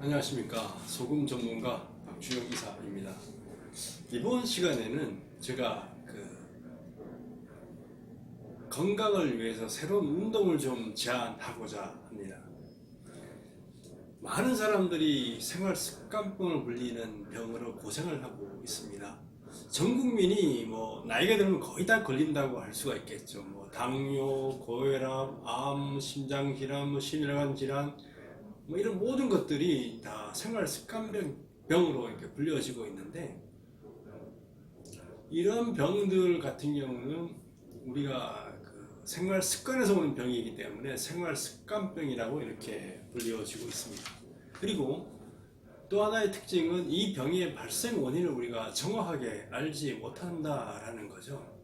안녕하십니까 소금 전문가 박주영 이사입니다. 이번 시간에는 제가 그 건강을 위해서 새로운 운동을 좀 제안하고자 합니다. 많은 사람들이 생활 습관병을 불리는 병으로 고생을 하고 있습니다. 전 국민이 뭐 나이가 들면 거의 다 걸린다고 할 수가 있겠죠. 뭐 당뇨, 고혈압, 암, 심장 질환, 뭐 심혈관 질환, 뭐 이런 모든 것들이 다 생활 습관병으로 이렇게 불려지고 있는데 이런 병들 같은 경우는 우리가 그 생활 습관에서 오는 병이기 때문에 생활 습관병이라고 이렇게 불려지고 있습니다. 그리고 또 하나의 특징은 이 병의 발생 원인을 우리가 정확하게 알지 못한다라는 거죠.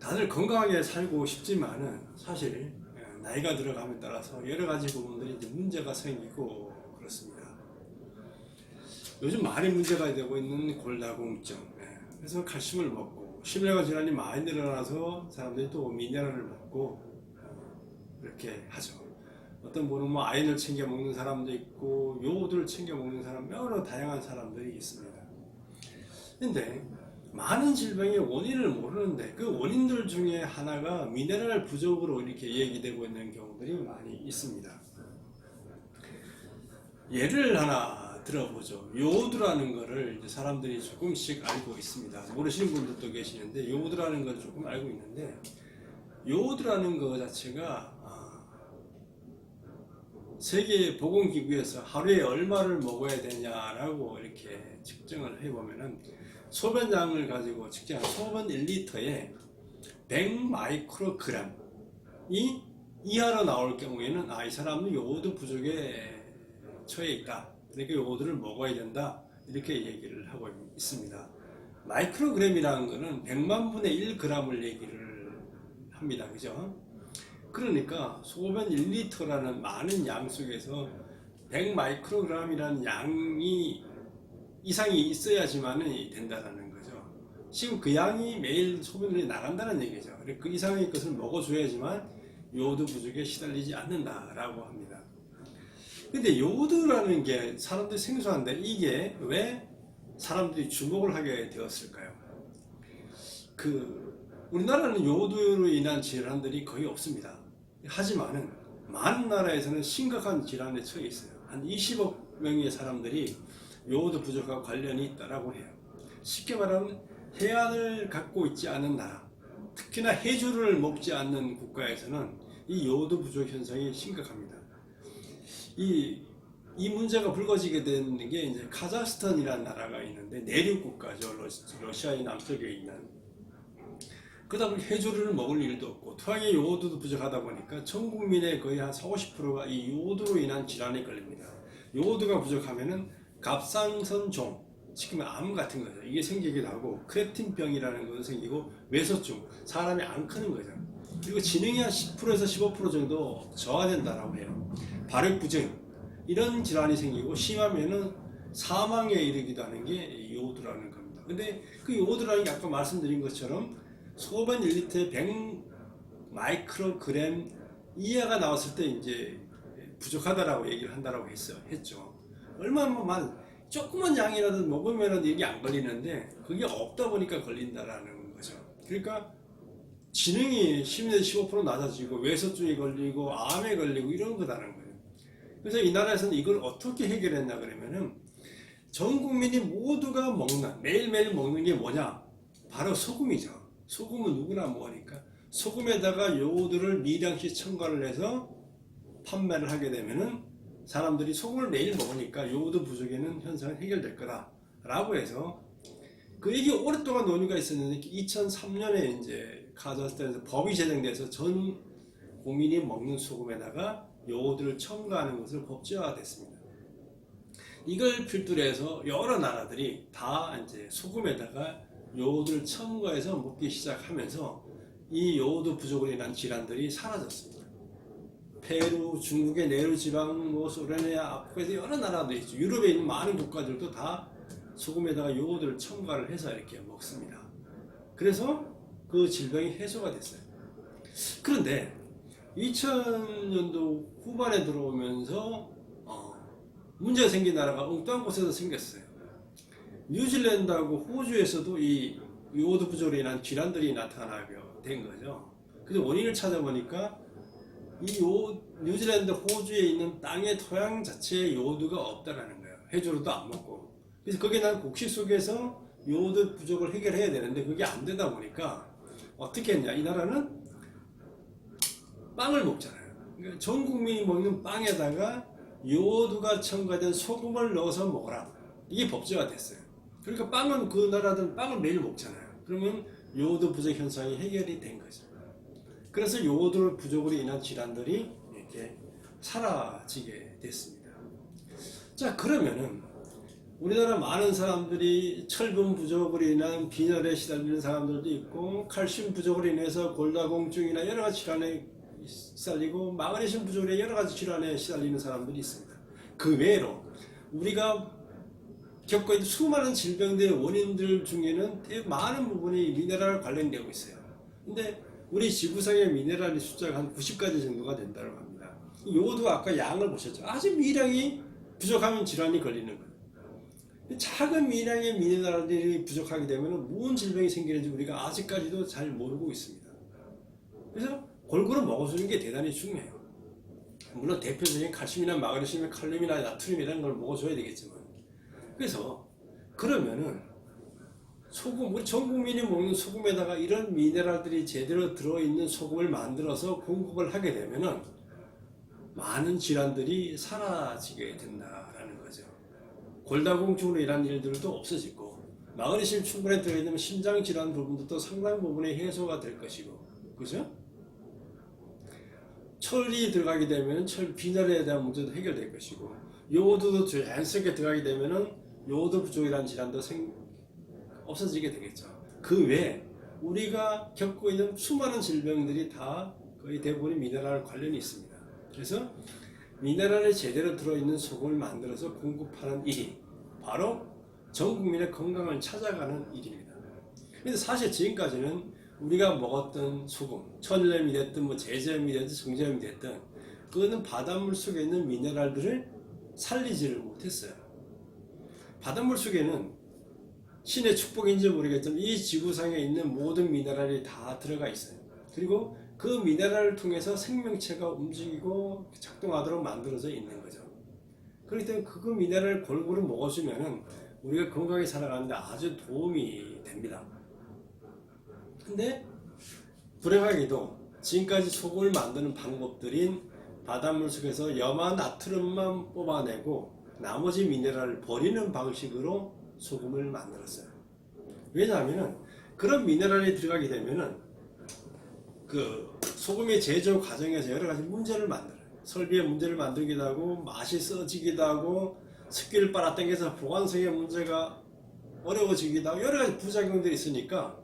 다들 건강하게 살고 싶지만은 사실 예, 나이가 들어감에 따라서 여러 가지 부분들이 이제 문제가 생기고 그렇습니다. 요즘 많이 문제가 되고 있는 골다공증. 예, 그래서 칼슘을 먹고 심혈관 질환이 많이 늘어나서 사람들이 또 미네랄을 먹고 어, 이렇게 하죠. 어떤 분은 뭐 아연을 챙겨 먹는 사람도 있고 요오드를 챙겨 먹는 사람 여러 다양한 사람들이 있습니다. 근데 많은 질병의 원인을 모르는데 그 원인들 중에 하나가 미네랄 부족으로 이렇게 얘기되고 있는 경우들이 많이 있습니다. 예를 하나 들어보죠. 요오드라는 이제 사람들이 조금씩 알고 있습니다. 모르시는 분들도 계시는데 요오드라는 걸 조금 알고 있는데 요오드라는 거 자체가 아, 세계 보건기구에서 하루에 얼마를 먹어야 되냐라고 이렇게 측정을 해보면은 소변량을 가지고 측정한 소변 1리터에 100 마이크로그램이 이하로 나올 경우에는 아 이 사람은 요오드 부족에 처해 있다. 그러니까 요오드를 먹어야 된다. 이렇게 얘기를 하고 있습니다. 마이크로그램이라는 거는 100만 분의 1g을 얘기를 합니다. 그죠? 그러니까 소변 1리터라는 많은 양 속에서 100 마이크로그램이라는 양이 이상이 있어야지만은 된다라는 거죠. 지금 그 양이 매일 소변으로 나간다는 얘기죠. 그 이상의 것을 먹어줘야지만 요오드 부족에 시달리지 않는다라고 합니다. 근데 요오드라는 게 사람들이 생소한데 이게 왜 사람들이 주목을 하게 되었을까요? 그 우리나라는 요오드로 인한 질환들이 거의 없습니다. 하지만은 많은 나라에서는 심각한 질환에 처해 있어요. 한 20억 명의 사람들이 요오드 부족과 관련이 있다라고 해요. 쉽게 말하면 해안을 갖고 있지 않은 나라, 특히나 해주를 먹지 않는 국가에서는 이 요오드 부족 현상이 심각합니다. 이, 이 문제가 불거지게 되는 게 이제 카자흐스탄이라는 나라가 있는데 내륙 국가죠. 러시아의 남쪽에 있는. 그러다 보니 해조류를 먹을 일도 없고 토양의 요오드도 부족하다 보니까 전 국민의 거의 한 40, 50%가 이 요오드로 인한 질환에 걸립니다. 요오드가 부족하면은 갑상선종, 지금 암 같은 거죠. 이게 생기기도 하고 크레틴병이라는 것도 생기고 외소증, 사람이 안 크는 거죠. 그리고 지능이 한 10%에서 15% 정도 저하된다라고 해요. 발육부증 이런 질환이 생기고 심하면은 사망에 이르기도 하는 게 요오드라는 겁니다. 근데 그 요오드라는 게 아까 말씀드린 것처럼 소변 1리터에 100 마이크로그램 이하가 나왔을 때 이제 부족하다라고 얘기를 한다라고 했어 했죠. 얼마만 조그만 양이라도 먹으면 이게 안 걸리는데 그게 없다 보니까 걸린다라는 거죠. 그러니까 지능이 10에서 15% 낮아지고 외소증이 걸리고 암에 걸리고 이런 거다는 거예요. 그래서 이 나라에서는 이걸 어떻게 해결했나 그러면은 전 국민이 모두가 먹는 매일매일 먹는 게 뭐냐? 바로 소금이죠. 소금은 누구나 먹으니까 소금에다가 요오드를 미량씩 첨가를 해서 판매를 하게 되면은 사람들이 소금을 매일 먹으니까 요오드 부족에는 현상은 해결될 거다라고 해서 그 얘기 오랫동안 논의가 있었는데 2003년에 이제 카자흐스탄에서 법이 제정돼서 전 국민이 먹는 소금에다가 요오드를 첨가하는 것을 법제화됐습니다. 이걸 필두로 해서 여러 나라들이 다 이제 소금에다가 요오드를 첨가해서 먹기 시작하면서 이 요오드 부족으로 인한 질환들이 사라졌습니다. 페루, 중국의 네루 지방, 뭐 소련의 아프리카 여러 나라도 있죠. 유럽에 있는 많은 국가들도 다 소금에다가 요오드를 첨가를 해서 이렇게 먹습니다. 그래서 그 질병이 해소가 됐어요. 그런데 2000년도 후반에 들어오면서 어, 문제가 생긴 나라가 엉뚱한 곳에서 생겼어요. 뉴질랜드하고 호주에서도 이 요오드 부족으로 인한 질환들이 나타나게 된 거죠. 그래서 원인을 찾아보니까 이 요, 뉴질랜드, 호주에 있는 땅의 토양 자체에 요오드가 없다라는 거예요. 해조류도 안 먹고. 그래서 거기에 난 곡식 속에서 요오드 부족을 해결해야 되는데 그게 안 되다 보니까 어떻게 했냐. 이 나라는 빵을 먹잖아요. 그러니까 전 국민이 먹는 빵에다가 요오드가 첨가된 소금을 넣어서 먹어라. 이게 법제화 됐어요. 그러니까 빵은 그 나라들은 빵을 매일 먹잖아요. 그러면 요오드 부족 현상이 해결이 된 거죠. 그래서 요오드 부족으로 인한 질환들이 이렇게 사라지게 됐습니다. 자, 그러면은 우리나라 많은 사람들이 철분 부족으로 인한 빈혈에 시달리는 사람들도 있고 칼슘 부족으로 인해서 골다공증이나 여러 가지 질환에 시달리고 마그네슘 부족으로 여러 가지 질환에 시달리는 사람들이 있습니다. 그 외로 우리가 겪고 있는 수많은 질병들의 원인들 중에는 많은 부분이 미네랄 관련되고 있어요. 근데 우리 지구상의 미네랄의 숫자가 한 90가지 정도가 된다고 합니다. 요도 아까 양을 보셨죠? 아주 미량이 부족하면 질환이 걸리는 거예요. 작은 미량의 미네랄들이 부족하게 되면 무슨 질병이 생기는지 우리가 아직까지도 잘 모르고 있습니다. 그래서 골고루 먹어주는 게 대단히 중요해요. 물론 대표적인 칼슘이나 마그네슘이나 칼륨이나 나트륨 이라는 걸 먹어줘야 되겠지만 그래서 그러면은 소금 우리 전 국민이 먹는 소금에다가 이런 미네랄들이 제대로 들어있는 소금을 만들어서 공급을 하게 되면은 많은 질환들이 사라지게 된다라는 거죠. 골다공증으로 인한 일들도 없어지고 마그네슘 충분히 들어있는 심장 질환 부분도 상당 부분의 해소가 될 것이고 그죠? 철이 들어가게 되면 철 빈혈에 대한 문제도 해결될 것이고 요오드도 자연스럽게 들어가게 되면은 요오드 부족이라는 질환도 생, 없어지게 되겠죠. 그 외에 우리가 겪고 있는 수많은 질병들이 다 거의 대부분이 미네랄 관련이 있습니다. 그래서 미네랄이 제대로 들어있는 소금을 만들어서 공급하는 일이 바로 전 국민의 건강을 찾아가는 일입니다. 근데 사실 지금까지는 우리가 먹었던 소금, 천연염이 됐든 뭐 제제염이 됐든 정제염이 됐든 그거는 바닷물 속에 있는 미네랄들을 살리지를 못했어요. 바닷물 속에는 신의 축복인지 모르겠지만 이 지구상에 있는 모든 미네랄이 다 들어가 있어요. 그리고 그 미네랄을 통해서 생명체가 움직이고 작동하도록 만들어져 있는 거죠. 그렇기 때문에 그 미네랄을 골고루 먹어주면은 우리가 건강하게 살아가는데 아주 도움이 됩니다. 근데 불행하게도 지금까지 소금을 만드는 방법들인 바닷물 속에서 염화 나트륨만 뽑아내고 나머지 미네랄을 버리는 방식으로 소금을 만들었어요. 왜냐하면은 그런 미네랄이 들어가게 되면은 그 소금의 제조 과정에서 여러 가지 문제를 만들어요. 설비의 문제를 만들기도 하고 맛이 써지기도 하고 습기를 빨아당겨서 보관성의 문제가 어려워지기도 하고 여러 가지 부작용들이 있으니까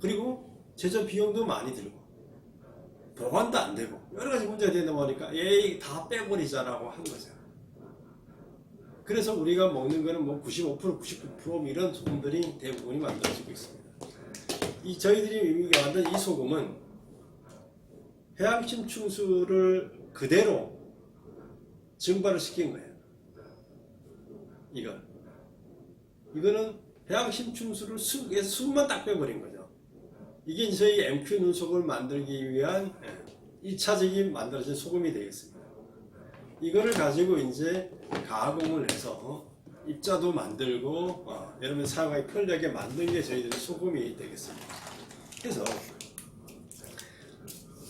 그리고 제조 비용도 많이 들고 보관도 안 되고 여러 가지 문제가 되다 보니까 에이 다 빼버리자라고 한 거죠. 그래서 우리가 먹는 거는 뭐 95% 99% 이런 소금들이 대부분이 만들어지고 있습니다. 이 저희들이 만든 이 소금은 해양 침 충수를 그대로 증발을 시킨 거예요. 이건 이거는 해양 침충수를 수, 수만 딱 빼버린 거죠. 이게 저희 MQ 눈속을 만들기 위한 1차적인 만들어진 소금이 되겠습니다. 이거를 가지고 이제 가공을 해서 입자도 만들고 어, 여러분 사용하기 편리하게 만든 게 저희들의 소금이 되겠습니다. 그래서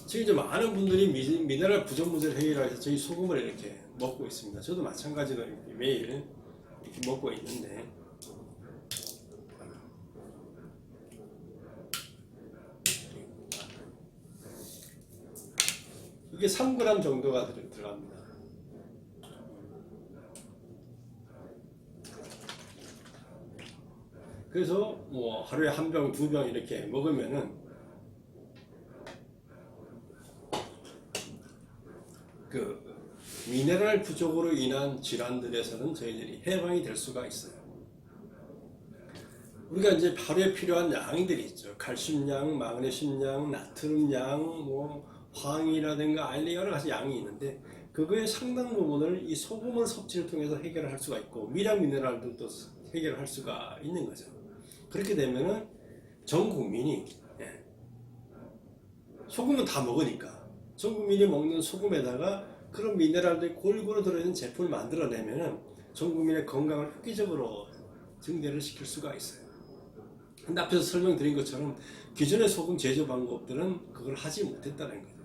지금 이제 많은 분들이 미, 미네랄 부족 문제를 해결하기 저희 소금을 이렇게 먹고 있습니다. 저도 마찬가지로 매일 이렇게 먹고 있는데 이게 3g 정도가 들- 들어갑니다. 그래서 뭐 하루에 한 병, 두 병 이렇게 먹으면은 그 미네랄 부족으로 인한 질환들에서는 저희들이 해방이 될 수가 있어요. 우리가 이제 하루에 필요한 양들이 있죠. 칼슘 양, 마그네슘 양, 나트륨 양, 뭐 황이라든가 알리 여러 가지 양이 있는데 그거의 상당 부분을 이 소금을 섭취를 통해서 해결을 할 수가 있고 미량 미네랄도 또 해결을 할 수가 있는 거죠. 그렇게 되면은 전 국민이 예, 소금은 다 먹으니까 전 국민이 먹는 소금에다가 그런 미네랄들이 골고루 들어있는 제품을 만들어내면은 전 국민의 건강을 획기적으로 증대를 시킬 수가 있어요. 근데 앞에서 설명드린 것처럼 기존의 소금 제조 방법들은 그걸 하지 못했다는 거죠.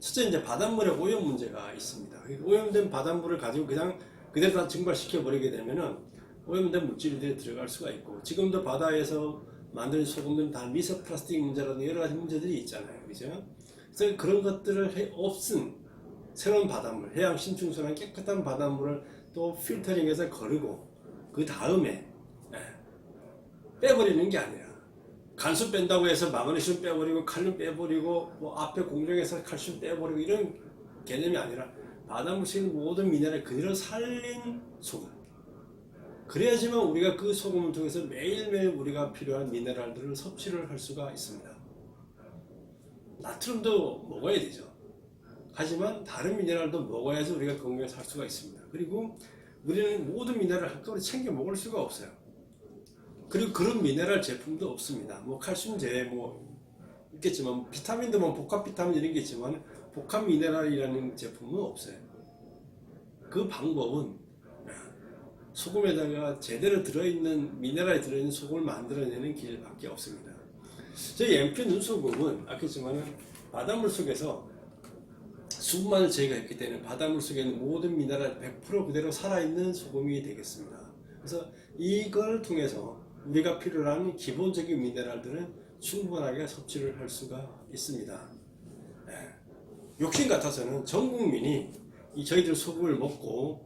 첫째 이제 바닷물에 오염 문제가 있습니다. 오염된 바닷물을 가지고 그냥 그대로 다 증발시켜 버리게 되면은 오염된 물질들이 들어갈 수가 있고 지금도 바다에서 만드는 소금들은 다 미세 플라스틱 문제라든가 여러 가지 문제들이 있잖아요. 그죠? 그래서 그런 것들을 해- 없앤 새로운 바닷물, 해양 신충수나 깨끗한 바닷물을 또 필터링해서 거르고 그 다음에 예, 빼버리는 게 아니라 간수 뺀다고 해서 마그네슘 빼버리고 칼륨 빼버리고 뭐 앞에 공정에서 칼슘 빼버리고 이런 개념이 아니라 바닷물 속에 모든 미네랄 그대로 살린 소금 그래야지만 우리가 그 소금을 통해서 매일매일 우리가 필요한 미네랄들을 섭취를 할 수가 있습니다 나트륨도 먹어야 되죠 하지만 다른 미네랄도 먹어야지 우리가 건강에 살 수가 있습니다 그리고 우리는 모든 미네랄을 한꺼번에 챙겨 먹을 수가 없어요 그리고 그런 미네랄 제품도 없습니다. 뭐 칼슘제 뭐 있겠지만 비타민도 뭐 복합 비타민 이런 게 있지만 복합 미네랄이라는 제품은 없어요. 그 방법은 소금에다가 제대로 들어있는 미네랄이 들어있는 소금을 만들어내는 길밖에 없습니다. 저희 MP 눈소금은 아꼈지만 바닷물 속에서 수분만을 저희가 했기 때문에 바닷물 속에 있는 모든 미네랄 100% 그대로 살아있는 소금이 되겠습니다. 그래서 이걸 통해서 우리가 필요한 기본적인 미네랄들은 충분하게 섭취를 할 수가 있습니다. 예. 욕심 같아서는 전 국민이 이 저희들 소금을 먹고 아,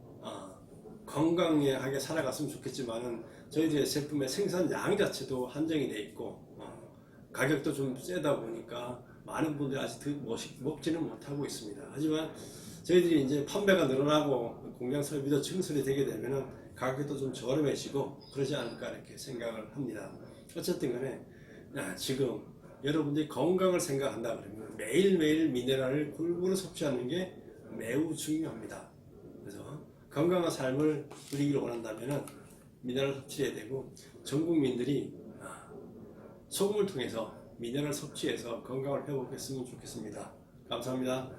건강하게 살아갔으면 좋겠지만은 저희들의 제품의 생산량 자체도 한정이 돼 있고 어, 가격도 좀 세다 보니까 많은 분들이 아직 먹지는 못하고 있습니다. 하지만 저희들이 이제 판매가 늘어나고 공장 설비도 증설이 되게 되면은 가격도 좀 저렴해지고 그러지 않을까 이렇게 생각을 합니다. 어쨌든 간에 아, 지금 여러분들이 건강을 생각한다 그러면 매일매일 미네랄을 골고루 섭취하는 게 매우 중요합니다. 건강한 삶을 누리기를 원한다면 미네랄 섭취해야 되고 전 국민들이 아, 소금을 통해서 미네랄 섭취해서 건강을 회복했으면 좋겠습니다. 감사합니다.